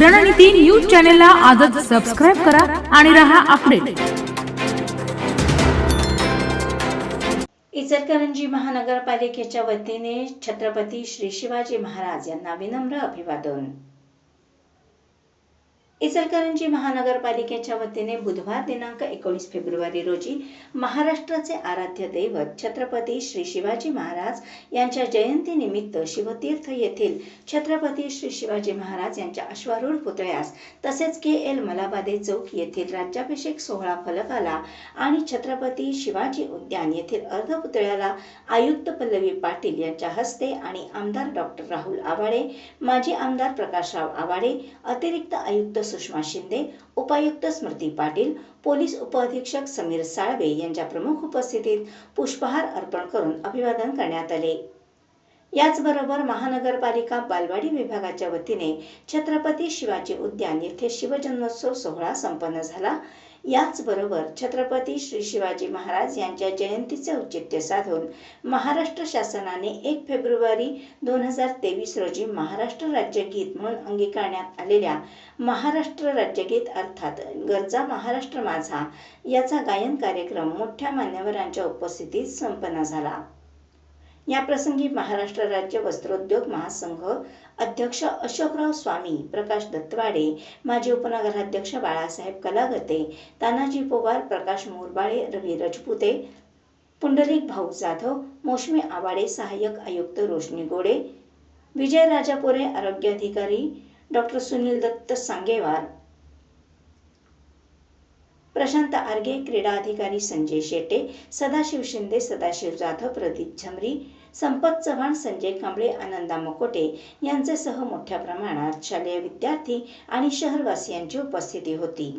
रणनीती न्यूज चॅनलला आजच सबस्क्राईब करा आणि रहा अपडेट इचलकरंजी महानगरपालिकेच्या वतीने छत्रपती श्री शिवाजी महाराज यांना विनम्र अभिवादन. इचलकरंजी महानगरपालिकेच्या वतीने बुधवार दिनांक एकोणीस फेब्रुवारी रोजी महाराष्ट्राचे आराध्य दैवत छत्रपती श्री शिवाजी महाराज यांच्या जयंतीनिमित्त शिवतीर्थ येथील छत्रपती श्री शिवाजी महाराज यांच्या अश्वारूढ पुतळ्यास तसेच के एल मलाबादे चौक येथील राज्याभिषेक सोहळा फलकाला आणि छत्रपती शिवाजी उद्यान येथील अर्धपुतळ्याला आयुक्त पल्लवी पाटील यांच्या हस्ते आणि आमदार डॉक्टर राहुल आवाडे माजी आमदार प्रकाशराव आवाडे अतिरिक्त आयुक्त सुषमा शिंदे उपायुक्त स्मृती पाटील पोलीस उपअधीक्षक समीर साळवे यांच्या प्रमुख उपस्थितीत पुष्पहार अर्पण करून अभिवादन करण्यात आले. याचबरोबर महानगरपालिका बालवाडी विभागाच्या वतीने छत्रपती शिवाजी उद्यान येथे शिवजन्मोत्सव सोहळा संपन्न झाला. याचबरोबर छत्रपती श्री शिवाजी महाराज यांच्या जयंतीचे औचित्य साधून महाराष्ट्र शासनाने एक फेब्रुवारी दोन हजार तेवीस रोजी महाराष्ट्र राज्यगीत म्हणून अंगीकारण्यात आलेल्या महाराष्ट्र राज्यगीत अर्थात गरजा महाराष्ट्र माझा याचा गायन कार्यक्रम मोठ्या मान्यवरांच्या उपस्थितीत संपन्न झाला. या प्रसंगी महाराष्ट्र राज्य वस्त्रोद्योग महासंघ अध्यक्ष अशोकराव स्वामी प्रकाश दत्तवाडे माजी उपनगराध्यक्ष बाळासाहेब कलागते तानाजी पोवार प्रकाश मोरबाळे रवी रजपुते पुंडलिक भाऊ जाधव मोशमी आवाडे सहाय्यक आयुक्त रोशनी गोडे विजय राजापुरे आरोग्य अधिकारी डॉक्टर सुनील दत्त सांगेवार प्रशांत आर्गे क्रीडा अधिकारी संजय शेटे सदाशिव शिंदे सदाशिव जाधव प्रदीप झमरी संपत चव्हाण संजय कांबळे आनंदा मकोटे यांच्यासह मोठ्या प्रमाणात शालेय विद्यार्थी आणि शहरवासियांची उपस्थिती होती.